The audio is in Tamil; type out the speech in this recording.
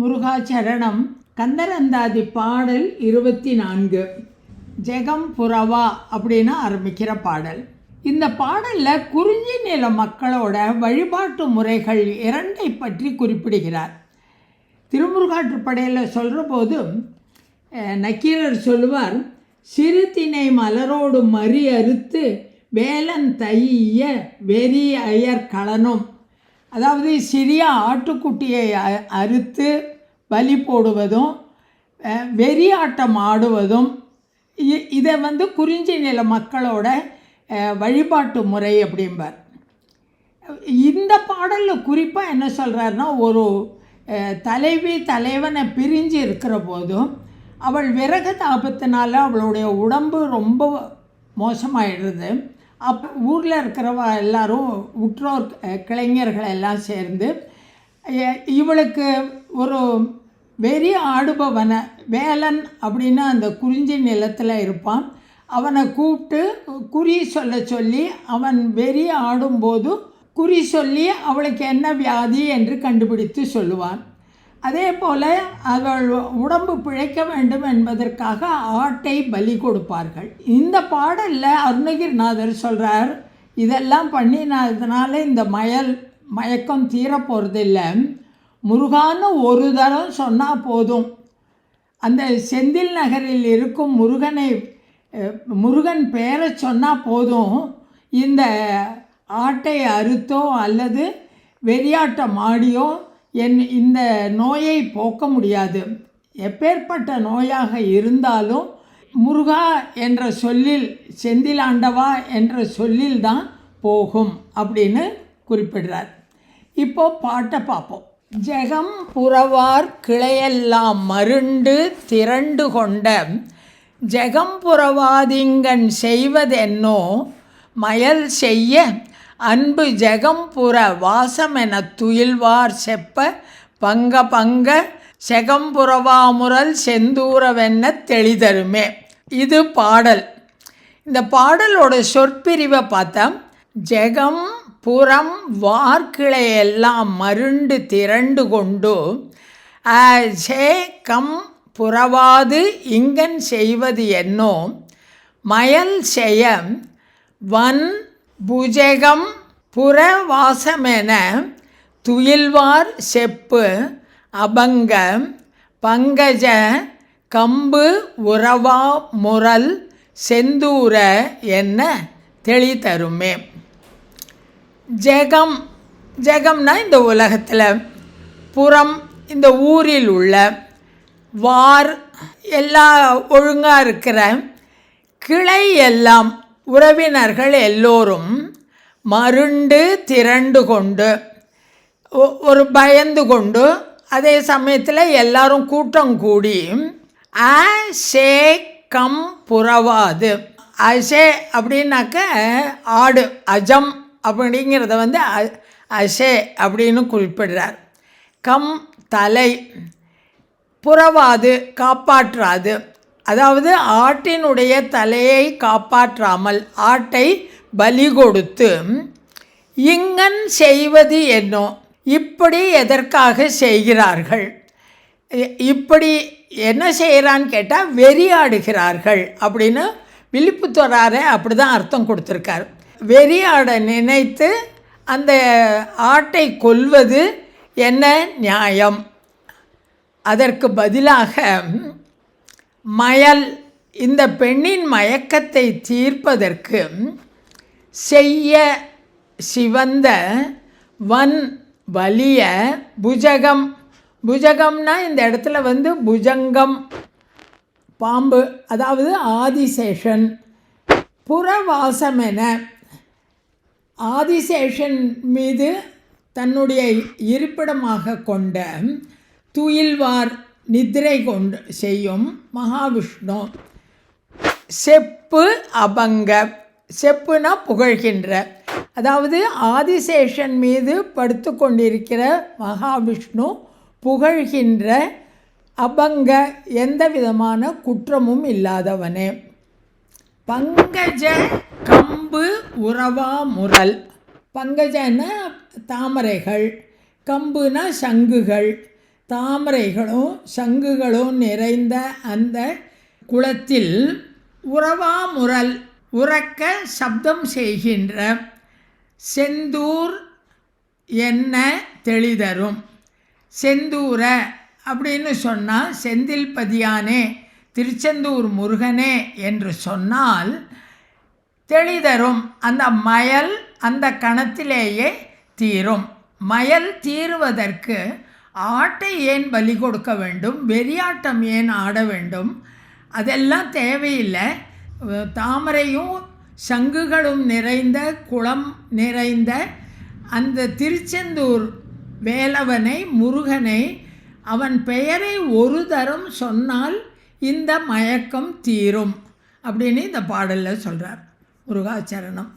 முருகாச்சரணம் கந்தரந்தாதி பாடல் இருபத்தி நான்கு ஜெகம் புறவா அப்படின்னு ஆரம்பிக்கிற பாடல். இந்த பாடலில் குறிஞ்சி நில மக்களோட வழிபாட்டு முறைகள் இரண்டை பற்றி குறிப்பிடுகிறார். திருமுருகாற்றுப்படையில் சொல்கிற போது நக்கீரர் சொல்லுவார் சிறு திணை மலரோடு மறி அறுத்து வேலன் தைய வெறி அயர் களனும் அதாவது சிறிய ஆட்டுக்குட்டியை அ- அறுத்து பலி போடுவதும் வெறியாட்டம் ஆடுவதும் இ- இதை வந்து குறிஞ்சி நில மக்களோட வழிபாட்டு முறை அப்படிம்பார். இந்த பாடலில் குறிப்பாக என்ன சொல்கிறாருன்னா ஒரு தலைவி தலைவனை பிரிஞ்சு இருக்கிற போதும் அவள் விறகு தாபத்தினால அவளுடைய உடம்பு ரொம்ப மோசமாகிடுது அப்போ ஊரில் இருக்கிறவ எல்லாரும் உற்றோர் கிளைஞர்கள் எல்லாம் சேர்ந்து இவளுக்கு ஒரு வெறி ஆடுபவனை வேலன் அப்படின்னு அந்த குறிஞ்சி நிலத்தில் இருப்பான். அவனை கூப்பிட்டு குறி சொல்ல சொல்லி அவன் வெறி ஆடும்போது குறி சொல்லி அவளுக்கு என்ன வியாதி என்று கண்டுபிடித்து சொல்லுவான். அதே போல் அவள் உடம்பு பிழைக்க வேண்டும் என்பதற்காக ஆட்டை பலி கொடுப்பார்கள். இந்த பாடலில் அருணகிரிநாதர் சொல்கிறார் இதெல்லாம் பண்ணினதுனால இந்த மயல் மயக்கம் தீரப்போகிறதில்லை போகிறதில்ல முருகான்னு ஒரு தரம் சொன்னால் போதும். அந்த செந்தில் நகரில் இருக்கும் முருகனை முருகன் பேரை சொன்னால் போதும். இந்த ஆட்டை அறுத்தோ அல்லது வெறியாட்டம் ஆடியோ என் இந்த நோயை போக்க முடியாது. எப்பேற்பட்ட நோயாக இருந்தாலும் முருகா என்ற சொல்லில் செந்திலாண்டவா என்ற சொல்லில் தான் போகும் அப்படின்னு குறிப்பிடுறார். இப்போ பாட்டை பார்ப்போம். ஜெகம் புறவார் கிளையெல்லாம் மருண்டு திரண்டு கொண்ட ஜெகம் புறவாதிங்கன் செய்வதென்னோ மயல் செய்ய அன்பு ஜெகம்புற வாசமென துயில்வார் செப்ப பங்க பங்க செகம்புறவாமுரல் செந்தூரவென்ன தெளிதருமே. இது பாடல். இந்த பாடலோட சொற்பிரிவை பார்த்தா ஜெகம் புறம் வார்க்கிளை எல்லாம் மருண்டு திரண்டு கொண்டு சே கம் புறவாது இங்கன் செய்வது என்னோ மயல் செய வன் புஜகம் புறவாசமென துயில்வார் செப்பு அபங்க பங்கஜ கம்பு உறவா முரல் செந்தூர என்ன தெளி தருமே ஜெகம் ஜெகம்னா இந்த உலகத்தில் புறம் இந்த ஊரில் உள்ள வார் எல்லா ஒழுங்காக இருக்கிற கிளை எல்லாம் உறவினர்கள் எல்லோரும் மருண்டு திரண்டு கொண்டு ஒரு பயந்து கொண்டு அதே சமயத்தில் எல்லாரும் கூட்டம் கூடி அ சே கம் புறவாது. அசே அப்படின்னாக்க ஆடு அஜம் அப்படிங்கிறத வந்து அ- அசே அப்படின்னு குறிப்பிடுறார். கம் தலை புறவாது காப்பாற்றாது அதாவது ஆட்டினுடைய தலையை காப்பாற்றாமல் ஆட்டை பலி கொடுத்து இங்கன் செய்வது என்னோ? இப்படி எதற்காக செய்கிறார்கள்? இப்படி என்ன செய்கிறான்னு கேட்டால் வெறியாடுகிறார்கள் அப்படின்னு விழிப்புத்தொராரே அப்படி தான் அர்த்தம் கொடுத்துருக்கார். வெறியாட நினைத்து அந்த ஆட்டை கொல்வது என்ன நியாயம்? அதற்கு பதிலாக மயல் இந்த பெண்ணின் மயக்கத்தை தீர்ப்பதற்கு செய்ய சிவந்த வன் வலிய புஜகம். புஜகம்னா இந்த இடத்துல வந்து புஜங்கம் பாம்பு அதாவது ஆதிசேஷன் புறவாசமென. ஆதிசேஷன் மீது தன்னுடைய இருப்பிடமாக கொண்ட துயில்வார் நித்திரை கொண்டு செய்யும் மகாவிஷ்ணு. செப்பு அபங்க. செப்புனா புகழ்கின்ற. அதாவது ஆதிசேஷன் மீது படுத்து கொண்டிருக்கிற மகாவிஷ்ணு புகழ்கின்ற அபங்க. எந்த விதமான குற்றமும் இல்லாதவனே. பங்கஜ கம்பு உறவா முரல் பங்கஜன தாமரைகள். கம்புனா சங்குகள். தாமரைகளும் சங்குகளும் நிறைந்த அந்த குளத்தில் உறவாமுரல் உறக்க சப்தம் செய்கின்ற செந்தூர் என்ன தெளிதரும். செந்தூர அப்படின்னு சொன்னால் செந்தில் பதியானே திருச்செந்தூர் முருகனே என்று சொன்னால் தெளிதரும். அந்த மயல் அந்த கணத்திலேயே தீரும். மயல் தீருவதற்கு ஆட்டை ஏன் பலி கொடுக்க வேண்டும்? வெறியாட்டம் ஏன் ஆட வேண்டும்? அதெல்லாம் தேவையில்லை. தாமரையும் சங்குகளும் நிறைந்த குளம் நிறைந்த அந்த திருச்செந்தூர் வேலவனை முருகனை அவன் பெயரை ஒரு தரம் சொன்னால் இந்த மயக்கம் தீரும் அப்படின்னு இந்த பாடலில் சொல்கிறார் முருகாச்சரணம்.